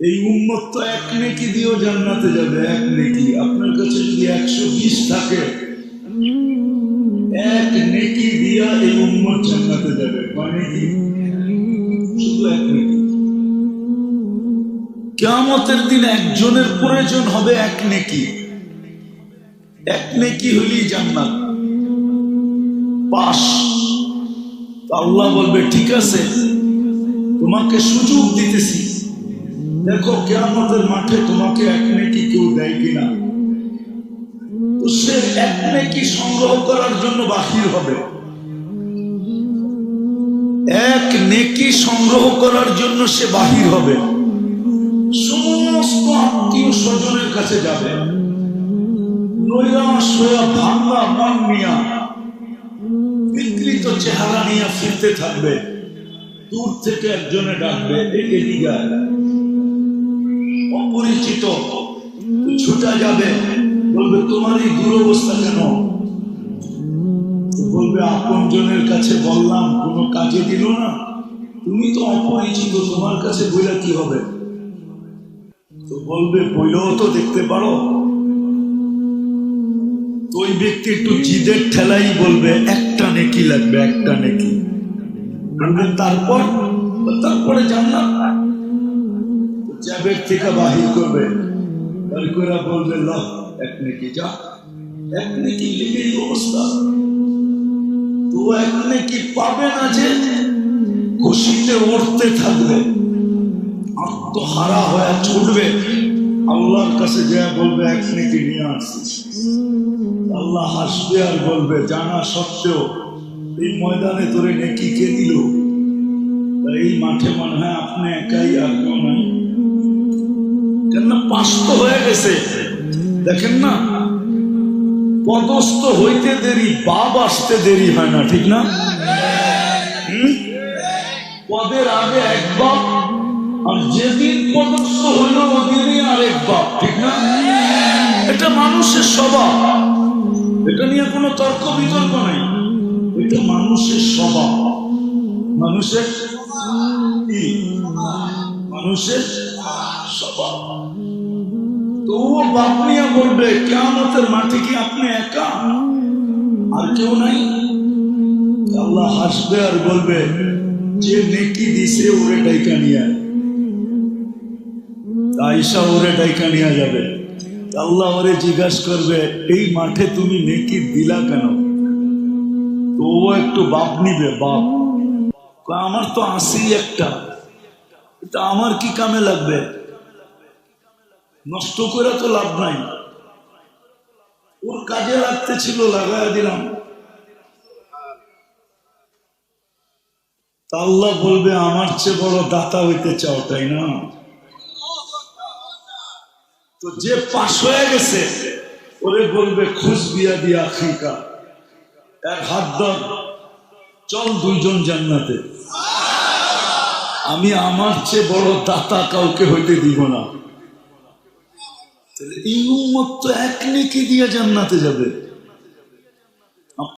এই উম্মত তো এক নেকি দিয়েও জান্নাতে যাবে, এক নেকি। আপনার কাছে যদি একশো বিশ থাকে, এক নেকি দিয়া এই উম্মত জান্নাতে যাবে। মানে কি? শুধু এক নেকি। কেমতের দিন একজনের প্রয়োজন হবে এক নেকি। এক নেকি হলেই জান্নাত। পাশ। আল্লাহ বলবে, ঠিক আছে, তোমাকে সুযোগ দিতেছি। দেখো কেয়ামতের মাঠে তোমাকে এক নেকি কেউ দেয় কিনা? তো সে এক নেকি সংগ্রহ করার জন্য বাহির হবে। এক নেকি সংগ্রহ করার জন্য সে বাহির হবে। সমস্ত আত্মীয় স্বজনের কাছে যাবে। বিকৃত চেহারা নিয়ে ফিরতে থাকবে। দূর থেকে একজনে ডাকবে এদিকে অপরিচিত ছুটা যাবে। বলবে, তোমার এই দুরবস্থা কেন? বলবে আপন কাছে বললাম, কোনো কাজে দিল না। তুমি তো অপরিচিত, তোমার কাছে বইলা কি হবে? তো বলবে, বইলেও তো দেখতে পারো। ওই ব্যক্তি একটু জিদের ঠেলাই বলবে, একটা নেকি লাগবে, একটা নেকি। তারপর? তারপরে জানলাম। জ্যাবের থেকে বাহির করবে। বাহির বলবে ল এক নেকি যা। এক নেকি লেগেই অবস্থা। তো এক নেকি পাবে না যে? খুশিতে উঠতে থাকবে। আত্মহারা হয়ে ছুটবে। আল্লাহর কাছে যা বলবে, এক নেকি নিয়ে আসছিস আল্লাহ হাসবে আর বলবে, জানা সত্ত্বেও এই ময়দানে তোরে নেকি কে দিল? এই মাঠে মনে হয় আপনি একাই আর কেউ নাই কেননা পাশ তো হয়ে গেছে। দেখেন না, পদস্থ হইতে দেরি, বাপ আসতে দেরি হয় না, ঠিক না? পদের আগে এক বাপ, আর যেদিন পদস্থ হইল ওদিনই আরেক বাপ, ঠিক না? এটা মানুষের স্বভাব। এটা নিয়ে কোনো তর্ক বিতর্ক নাই। এটা মানুষের স্বভাব। মানুষের মানুষের স্বভাব। তো ও বাপ নিয়ে বলবে কেমতের মাঠে কি আপনি একা? আর কেউ নাই। আল্লাহ হাসবে আর বলবে, যে নেকি দিছে ওরে ডাইকা নিয়ে আয়। আইসা ওরে ডাইকা নিয়ে যাবে। আল্লাহ ওরে জিজ্ঞাসা করবে, এই মাঠে তুমি নেকি দিলা কেন? তো একটু বাপ নিবে, বাপ। আমার তো আসি একটা। এটা আমার কি কামে লাগবে? নষ্ট করে তো লাভ নাই। ওর কাজে লাগতে ছিল লাগাই দিলাম আল্লাহ বলবে, আমার চেয়ে বড় দাতা হইতে চাও, তাই না? তো যে পাশ হয়ে গেছে, ওরে বলবে, খুশ বিয়া দিয়া আখিকা। এক হাত ধর, চল দুইজন জান্নাতে। আমি আমার চেয়ে বড় দাতা কাউকে হইতে দিব না। এই তো এক নেকি দিয়ে জান্নাতে যাবে।